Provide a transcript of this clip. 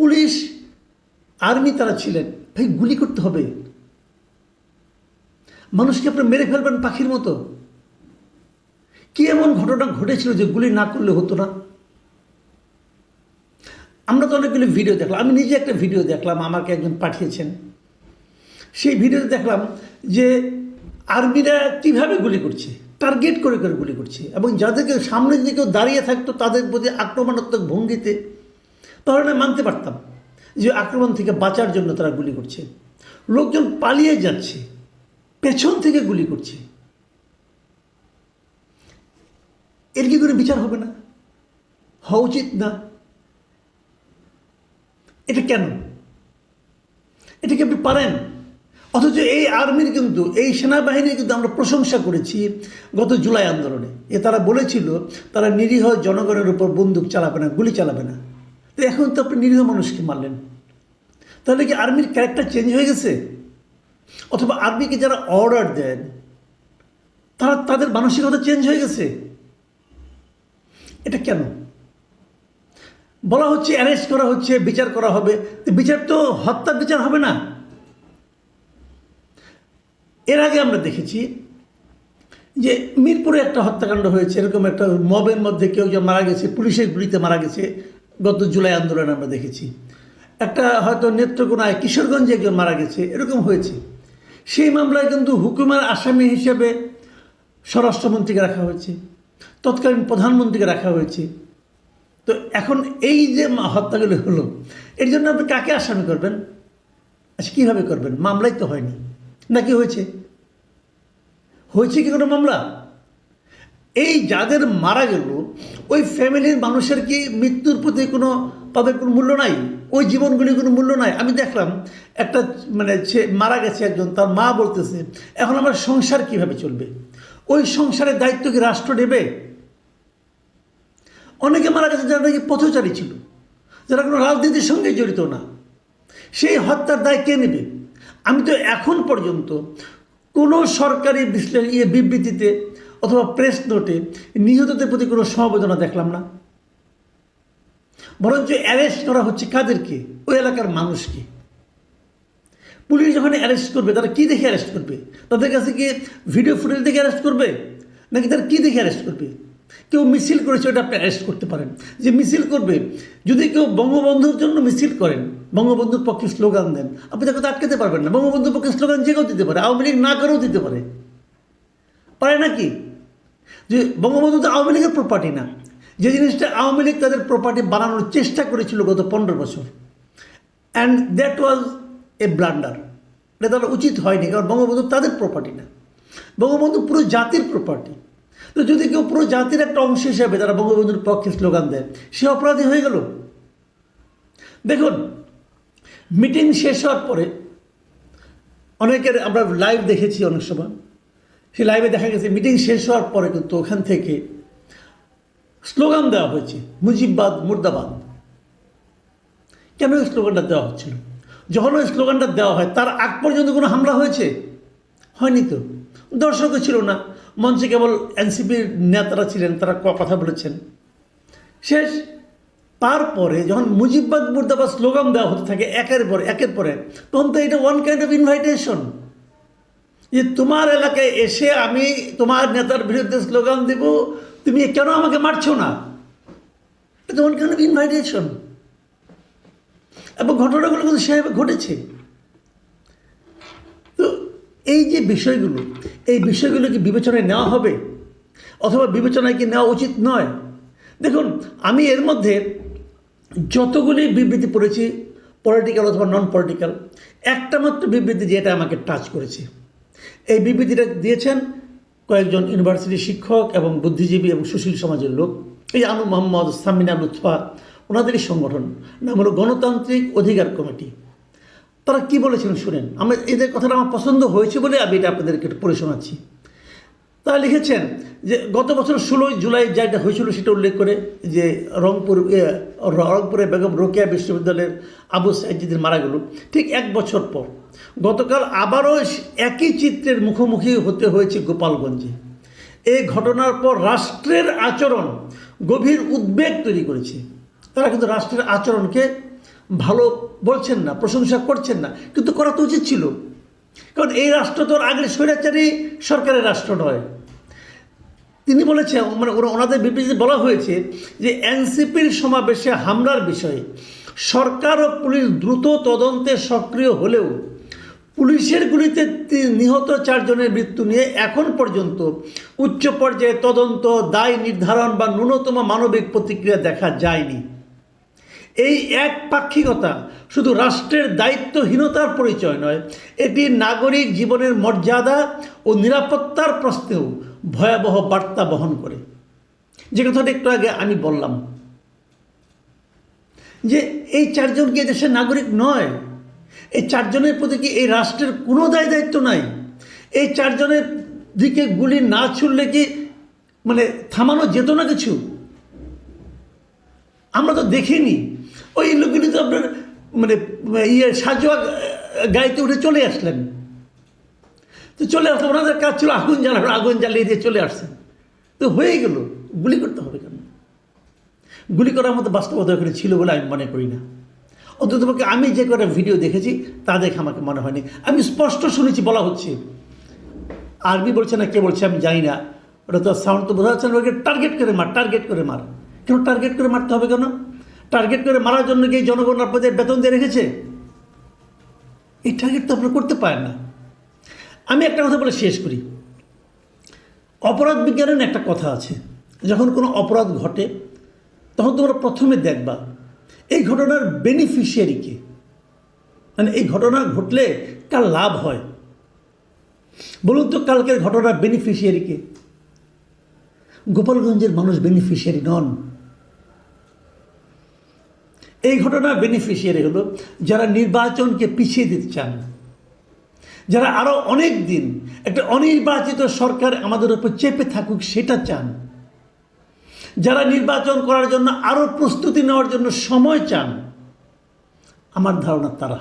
Police, army তারা ছিলেন। ভাই, গুলি করতে হবে। মানুষকে আপনি মেরে ফেলবেন পাখির মতো। কি এমন ঘটনা ঘটেছিল যে গুলি না করলে হতো না? আমরা তো অনেকগুলি ভিডিও দেখলাম। আমি নিজে একটা ভিডিও দেখলাম, আমাকে একজন পাঠিয়েছেন। সেই ভিডিওতে দেখলাম যে আর্মিরা কীভাবে গুলি করছে টার্গেট করে করে গুলি করছে এবং যাদেরকে সামনে যদি কেউ দাঁড়িয়ে থাকতো, তাদের প্রতি আক্রমণাত্মক ভঙ্গিতে তাহলে মানতে পারতাম যে আক্রমণ থেকে বাঁচার জন্য তারা গুলি করছে। লোকজন পালিয়ে যাচ্ছে, পেছন থেকে গুলি করছে। এর কি করে বিচার হবে না? হওয়া উচিত না। এটা কেন? এটা কি আপনি পারেন? অথচ এই আর্মির কিন্তু, এই সেনাবাহিনীর কিন্তু আমরা প্রশংসা করেছি গত জুলাই আন্দোলনে। এ তারা বলেছিল, তারা নিরীহ জনগণের উপর বন্দুক চালাবে না, গুলি চালাবে না। তো এখন তো আপনি নিরীহ মানুষকে মারলেন। তাহলে কি আর্মির ক্যারেক্টার চেঞ্জ হয়ে গেছে? অথবা আর্মিকে যারা অর্ডার দেন, তারা তাদের মানসিকতা চেঞ্জ হয়ে গেছে? এটা কেন? বলা হচ্ছে অ্যারেস্ট করা হচ্ছে, বিচার করা হবে। বিচার তো, হত্যার বিচার হবে না। এর আগে আমরা দেখেছি যে মিরপুরে একটা হত্যাকাণ্ড হয়েছে, এরকম একটা মবের মধ্যে কেউ যে মারা গেছে, পুলিশের গুলিতে মারা গেছে। গত জুলাই আন্দোলনে আমরা দেখেছি। একটা হয়তো নেত্রকোনায় কিশোরগঞ্জে একজন মারা গেছে, এরকম হয়েছে। সেই মামলায় কিন্তু হুকুমের আসামি হিসেবে স্বরাষ্ট্রমন্ত্রীকে রাখা হয়েছে, তৎকালীন প্রধানমন্ত্রীকে রাখা হয়েছে। তো এখন এই যে হত্যাগুলো হলো, এর জন্য আপনি কাকে আসামি করবেন? আচ্ছা কীভাবে করবেন? মামলাই তো হয়নি। নাকি হয়েছে? হয়েছে কি কোনো মামলা? এই যাদের মারা গেল, ওই ফ্যামিলির মানুষের কি মৃত্যুর প্রতি কোনো, তাদের কোনো মূল্য নাই? ওই জীবনগুলি কোনো মূল্য নাই? আমি দেখলাম, একটা মানে সে মারা গেছে একজন, তার মা বলতেছে, এখন আমার সংসার কীভাবে চলবে? ওই সংসারের দায়িত্ব কি রাষ্ট্র নেবে? অনেকে মারা গেছে যারা নাকি পথচারী ছিল, যারা কোনো রাজনীতির সঙ্গে জড়িত না। সেই হত্যার দায় কে নেবে? আমি তো এখন পর্যন্ত কোনো সরকারি বিশ্লেষণ ইয়ে বিবৃতিতে অথবা প্রেস নোটে নিহতদের প্রতি কোনো সমবেদনা দেখলাম না। বরঞ্চ অ্যারেস্ট করা হচ্ছে কাদেরকে? ওই এলাকার মানুষকে। পুলিশ যখন অ্যারেস্ট করবে, তারা কী দেখে অ্যারেস্ট করবে? তাদের কাছে কি ভিডিও ফুটেজ দেখে অ্যারেস্ট করবে? নাকি তারা কী দেখে অ্যারেস্ট করবে? কেউ মিছিল করেছে, ওটা আপনি অ্যারেস্ট করতে পারেন। যে মিছিল করবে, যদি কেউ বঙ্গবন্ধুর জন্য মিছিল করেন, বঙ্গবন্ধুর পক্ষে স্লোগান দেন, আপনি তাকে তো আটকাতে পারবেন না। বঙ্গবন্ধুর পক্ষে স্লোগান যে কেউ দিতে পারে, আওয়ামী লীগ না করেও দিতে পারে। পারে নাকি? যে বঙ্গবন্ধু তো আওয়ামী লীগের প্রপার্টি না। যে জিনিসটা আওয়ামী লীগ তাদের প্রপার্টি বানানোর চেষ্টা করেছিল গত পনেরো বছর। And that was a blunder এটা তারা উচিত হয়নি, কারণ বঙ্গবন্ধু তাদের প্রপার্টি না। বঙ্গবন্ধু পুরো জাতির প্রপার্টি তো যদি কেউ পুরো জাতির একটা অংশ হিসাবে তারা বঙ্গবন্ধুর পক্ষে স্লোগান দেয়, সে অপরাধী হয়ে গেল। দেখুন মিটিং শেষ হওয়ার পরে অনেকের আমরা লাইভ দেখেছি অনেক সময়। সেই লাইভে দেখা গেছে মিটিং শেষ হওয়ার পরে কিন্তু ওখান থেকে স্লোগান দেওয়া হয়েছে, মুজিববাদ, মুর্দাবাদ। কেন ওই স্লোগানটা দেওয়া হচ্ছিল? যখন ওই স্লোগানটা দেওয়া হয়, তার আগ পর্যন্ত কোনো হামলা হয়েছে? হয়নি তো। দর্শকও ছিল না। মঞ্চে কেবল এনসিপির নেতারা ছিলেন, তারা কথা বলেছেন। শেষ তারপরে যখন মুজিববাদ, মুর্দাবাদ স্লোগান দেওয়া হতে থাকে, একের পর, একের পরে, তখন তো এটা ওয়ান কাইন্ড অফ ইনভাইটেশন যে তোমার এলাকায় এসে আমি তোমার নেতার বিরুদ্ধে স্লোগান দেব, তুমি কেন আমাকে মারছো না? এটা ওয়ান কাইন্ড ইনভাইটেশন এবং ঘটনাগুলো কিন্তু সেভাবে ঘটেছে। তো এই যে বিষয়গুলো, এই বিষয়গুলো কি বিবেচনায় নেওয়া হবে? অথবা বিবেচনায় কি নেওয়া উচিত নয়? দেখুন, আমি এর মধ্যে যতগুলি বিবৃতি পড়েছি পলিটিক্যাল অথবা নন পলিটিক্যাল একটা মাত্র বিবৃতি যেটা আমাকে টাচ করেছে। এই বিবৃতিটা দিয়েছেন কয়েকজন ইউনিভার্সিটি শিক্ষক এবং বুদ্ধিজীবী এবং সুশীল সমাজের লোক। এই আনু মোহাম্মদ সামিনা লুৎফা ওনাদেরই সংগঠন, নাম হলো গণতান্ত্রিক অধিকার কমিটি। তারা কি বলেছেন শুনেন? আমার এদের কথাটা আমার পছন্দ হয়েছে বলে আমি এটা আপনাদেরকে একটু পড়ে শোনাচ্ছি। তারা লিখেছেন যে গত বছর ষোলোই জুলাই যেটা হয়েছিল সেটা উল্লেখ করে যে রংপুর রংপুরে বেগম রোকেয়া বিশ্ববিদ্যালয়ের আবু সাইজিদের মারা গেল। ঠিক এক বছর পর গতকাল আবারও একই চিত্রের মুখোমুখি হতে হয়েছে গোপালগঞ্জে। এই ঘটনার পর রাষ্ট্রের আচরণ গভীর উদ্বেগ তৈরি করেছে। তারা কিন্তু রাষ্ট্রের আচরণকে ভালো বলছেন না, প্রশংসা করছেন না, কিন্তু করা তো উচিত ছিল। কারণ এই রাষ্ট্র তো আগের স্বৈরাচারী সরকারের রাষ্ট্র নয়। তিনি বলেছেন মানে ওরা- ওনাদের বিবৃতিতে বলা হয়েছে যে এনসিপির সমাবেশে হামলার বিষয়ে সরকার ও পুলিশ দ্রুত তদন্তে সক্রিয় হলেও পুলিশের গুলিতে নিহত চারজনের মৃত্যু নিয়ে এখন পর্যন্ত উচ্চ পর্যায়ে তদন্ত, দায় নির্ধারণ বা ন্যূনতম মানবিক প্রতিক্রিয়া দেখা যায়নি। এই এক পাক্ষিকতা শুধু রাষ্ট্রের দায়িত্বহীনতার পরিচয় নয়, এটি নাগরিক জীবনের মর্যাদা ও নিরাপত্তার প্রশ্নেও ভয়াবহ বার্তা বহন করে। যে কথাটা একটু আগে আমি বললাম, যে এই চারজন কি দেশের নাগরিক নয়? এই চারজনের প্রতি কি এই রাষ্ট্রের কোনো দায় দায়িত্ব নাই? এই চারজনের দিকে গুলি না ছুড়লে কি মানে থামানো যেত না কিছু? আমরা তো দেখিনি। ওই লোকগুলি তো আপনার মানে ইয়ে সাজোয়া গাড়িতে উঠে চলে আসলেন। তো চলে আসলো ওনাদের কাজ ছিল আগুন জ্বালানো, আগুন জ্বালিয়ে দিয়ে চলে আসছেন তো হয়ে গেল, গুলি করতে হবে কেন? গুলি করার মতো বাস্তবতা এখানে ছিল বলে আমি মনে করি না। অন্ততপক্ষে আমি যে কটা ভিডিও দেখেছি, তা দেখে আমাকে মনে হয়নি। আমি স্পষ্ট শুনেছি, বলা হচ্ছে। আর্মি বলছে না কে বলছে আমি জানি না। ওটা তো সাউন্ড তো বোঝা যাচ্ছে না টার্গেট করে মার টার্গেট করে মার। কেন টার্গেট করে মারতে হবে কেন? টার্গেট করে মারার জন্য কি জনগণ আপনাদের বেতন দিয়ে রেখেছে? এই টার্গেট তো আপনারা করতে পারেন না। আমি একটা কথা বলে শেষ করি। অপরাধ বিজ্ঞানের একটা কথা আছে। যখন কোনো অপরাধ ঘটে, তখন তোমরা প্রথমে দেখবা, এই ঘটনার বেনিফিশিয়ারিকে মানে এই ঘটনা ঘটলে কার লাভ হয়? বলুন তো কালকের ঘটনার বেনিফিশিয়ারিকে গোপালগঞ্জের মানুষ বেনিফিশিয়ারি নন। এই ঘটনার বেনিফিশিয়ারি হলো যারা নির্বাচনকে পিছিয়ে দিতে চান। যারা আরও অনেক দিন একটা অনির্বাচিত সরকার আমাদের উপর চেপে থাকুক সেটা চান। যারা নির্বাচন করার জন্য আরও প্রস্তুতি নেওয়ার জন্য সময় চান, আমার ধারণা তারা।